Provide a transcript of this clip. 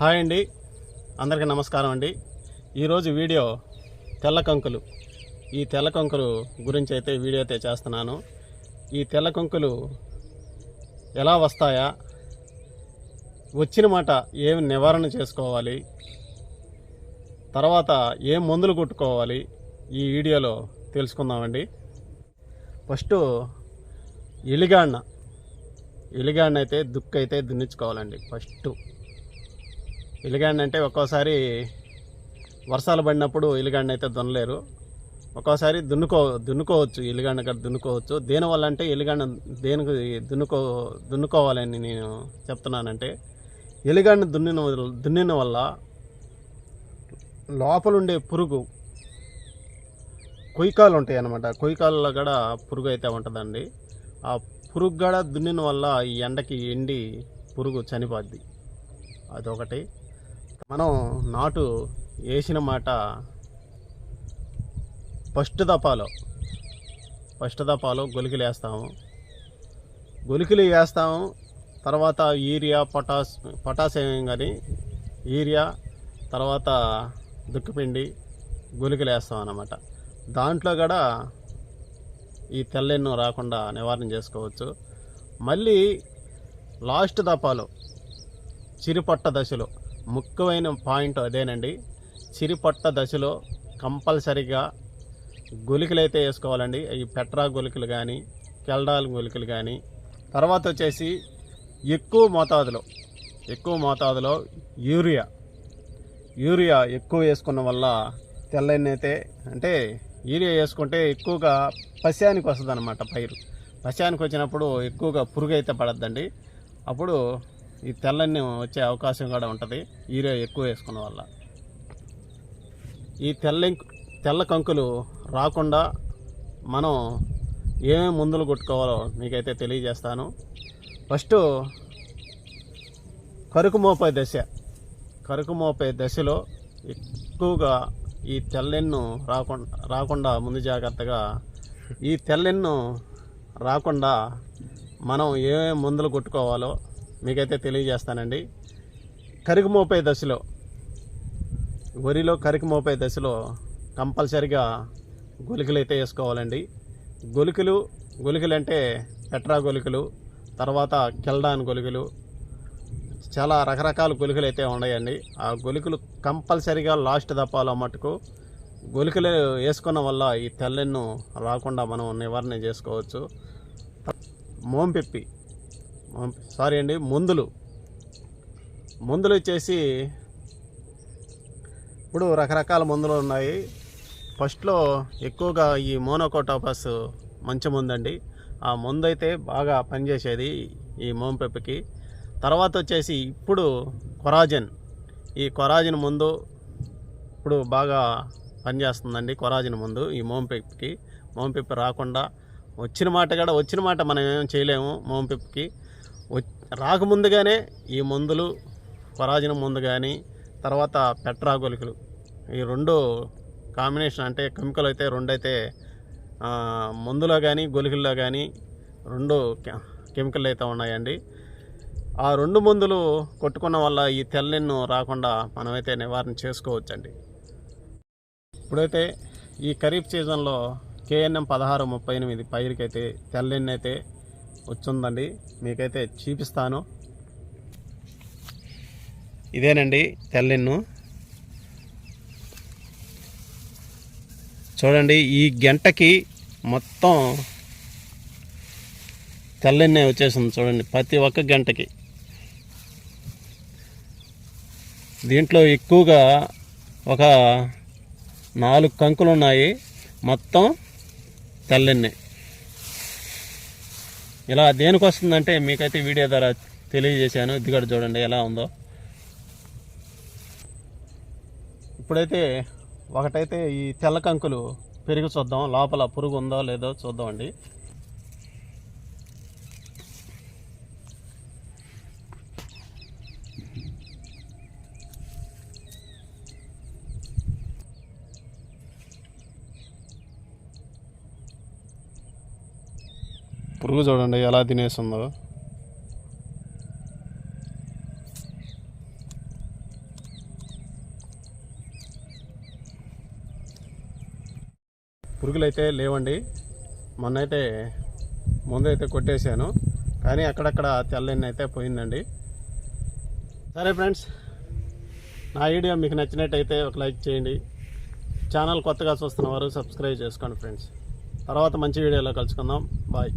Hi అండి. అందరికీ నమస్కారం అండి. ఈరోజు వీడియో తెల్ల కంకులు. ఈ తెల్ల కంకులు గురించి అయితే వీడియో అయితే చేస్తున్నాను. ఈ తెల్ల కంకులు ఎలా వస్తాయా? వచ్చిన మాట ఏమి నివారణ చేసుకోవాలి? తర్వాత ఏం మందులు కొట్టుకోవాలి? ఈ వీడియోలో తెలుసుకుందామండి. ఫస్ట్ ఎలిగాడిన ఎలిగాడిన అయితే దుక్కు అయితే దున్నించుకోవాలండి ఫస్ట్. ఎలిగాడిన అంటే ఒక్కోసారి వర్షాలు పడినప్పుడు ఎలిగాడిన అయితే దున్నలేరు. ఒక్కోసారి దున్నుకో దున్నుకోవచ్చు ఎలిగాడిన కూడా దున్నుకోవచ్చు. దేనివల్ల అంటే ఎలిగాడిన దేనికి దున్నుకో దున్నుకోవాలని నేను చెప్తున్నానంటే ఎలిగాడిన దున్నిన దున్నిన వల్ల లోపలుండే పురుగు కొయ్యకాలు ఉంటాయి అన్నమాట కొయ్యకాలలో కూడా పురుగు అయితే ఉంటుందండి. ఆ పురుగు కూడా దున్నిన వల్ల ఈ ఎండకి ఎండి పురుగు చనిపోద్ది. అదొకటి. మనం నాటు వేసిన మాట ఫస్ట్ దపాలో ఫస్ట్ దపాలో గొలికలు వేస్తాము. గొలికలు వేస్తాము తర్వాత యూరియా పొటాస్ పొటాస్ కానీ యూరియా తర్వాత దుక్కుపిండి గొలికలు వేస్తాం అన్నమాట. దాంట్లో కూడా ఈ తెల్లెన్నో రాకుండా నివారణ చేసుకోవచ్చు. మళ్ళీ లాస్ట్ దపాలో చిరుపట్ట దశలో ముఖ్యమైన పాయింట్ అదేనండి. చిరిపట్ట దశలో కంపల్సరిగా గొలికలు అయితే వేసుకోవాలండి. ఈ పెట్రా గొలికలు కానీ కెల్డాల్ గొలికలు కానీ తర్వాత వచ్చేసి ఎక్కువ మోతాదులో ఎక్కువ మోతాదులో యూరియా. యూరియా ఎక్కువ వేసుకున్న వల్ల తెల్లెన్ని అయితే అంటే యూరియా వేసుకుంటే ఎక్కువగా పశ్యానికి వస్తుంది అనమాట పైరు. పశ్యానికి వచ్చినప్పుడు ఎక్కువగా పురుగు అయితే పడద్దండి. అప్పుడు ఈ తెల్లని వచ్చే అవకాశం కూడా ఉంటుంది. యూరియా ఎక్కువ వేసుకున్న వల్ల. ఈ తెల్ల తెల్ల కంకులు రాకుండా మనం ఏమేమి మందులు కొట్టుకోవాలో మీకైతే తెలియజేస్తాను. ఫస్ట్ కరుకు మోపే దశ. కరుకు మోపే దశలో ఎక్కువగా ఈ తెల్లెన్ను రాకుండా రాకుండా ముందు జాగ్రత్తగా ఈ తెల్లెన్ను రాకుండా మనం ఏమేమి మందులు కొట్టుకోవాలో మీకైతే తెలియజేస్తానండి. కరికి మోపే దశలో వరిలో కరికి మోపే దశలో కంపల్సరిగా గొలికలు అయితే వేసుకోవాలండి. గొలికలు గొలికలు అంటే పెట్రా గొలికలు తర్వాత కెల్డాన్ గొలికలు చాలా రకరకాల గొలికలు అయితే ఉన్నాయండి. ఆ గొలికలు కంపల్సరిగా లాస్ట్ దప్పాలో మటుకు గొలికలు వేసుకున్న వల్ల ఈ తెల్లెన్ను రాకుండా మనం నివారణ చేసుకోవచ్చు. మోంపెప్పి సారీ అండి మందులు. మందులు వచ్చేసి ఇప్పుడు రకరకాల మందులు ఉన్నాయి. ఫస్ట్లో ఎక్కువగా ఈ మోనోకోటాపస్ మంచి మందు అండి ఆ మందు అయితే బాగా పనిచేసేది ఈ మోంపెప్పికి తర్వాత వచ్చేసి ఇప్పుడు కొరాజన్. ఈ కొరాజన్ మందు ఇప్పుడు బాగా పనిచేస్తుందండి కొరాజన్ మందు ఈ మోంపెప్పికి మోంపెప్పి రాకుండా వచ్చిన మాట కూడా వచ్చిన మాట మనం ఏం చేయలేము మోంపెప్పికి రాకముందుగానే ఈ మందులు పరాజనం ముందు కానీ తర్వాత పెట్రా గొలికలు ఈ రెండు కాంబినేషన్ అంటే కెమికల్ అయితే రెండు అయితే మందులో కానీ గొలికల్లో కానీ రెండు కె- కెమికల్ అయితే ఉన్నాయండి. ఆ రెండు మందులు కొట్టుకున్న వల్ల ఈ తెల్లెన్ను రాకుండా మనమైతే నివారణ చేసుకోవచ్చండి. ఇప్పుడైతే ఈ ఖరీఫ్ సీజన్లో కేఎన్ఎం పదహారు ముప్పై ఎనిమిది పైరుకైతే తెల్లెన్నైతే అయితే వచ్చిందండి. మీకైతే చూపిస్తాను. ఇదేనండి తెల్లెన్ను. చూడండి ఈ గంటకి మొత్తం తెల్లెన్నే వచ్చేసింది చూడండి ప్రతి ఒక్క గంటకి. దీంట్లో ఎక్కువగా ఒక నాలుగు కంకులు ఉన్నాయి మొత్తం తెల్లెన్నే. ఇలా దేనికి వస్తుందంటే మీకైతే వీడియో ద్వారా తెలియజేశాను. ఇది చూడండి ఎలా ఉందో. ఇప్పుడైతే ఒకటైతే ఈ తెల్ల కంకులు పెరిగి చూద్దాం. లోపల పురుగు ఉందో లేదో చూద్దామండి. పురుగు చూడండి ఎలా తినేస్తుందో. పురుగులైతే లేవండి. మొన్నైతే ముందైతే కొట్టేశాను కానీ అక్కడక్కడ తెల్లని అయితే పోయిందండి. సరే ఫ్రెండ్స్ నా వీడియో మీకు నచ్చినట్టయితే ఒక లైక్ చేయండి. ఛానల్ కొత్తగా చూస్తున్న వారు సబ్స్క్రైబ్ చేసుకోండి ఫ్రెండ్స్. తర్వాత మంచి వీడియోలో కలుసుకుందాం. బాయ్.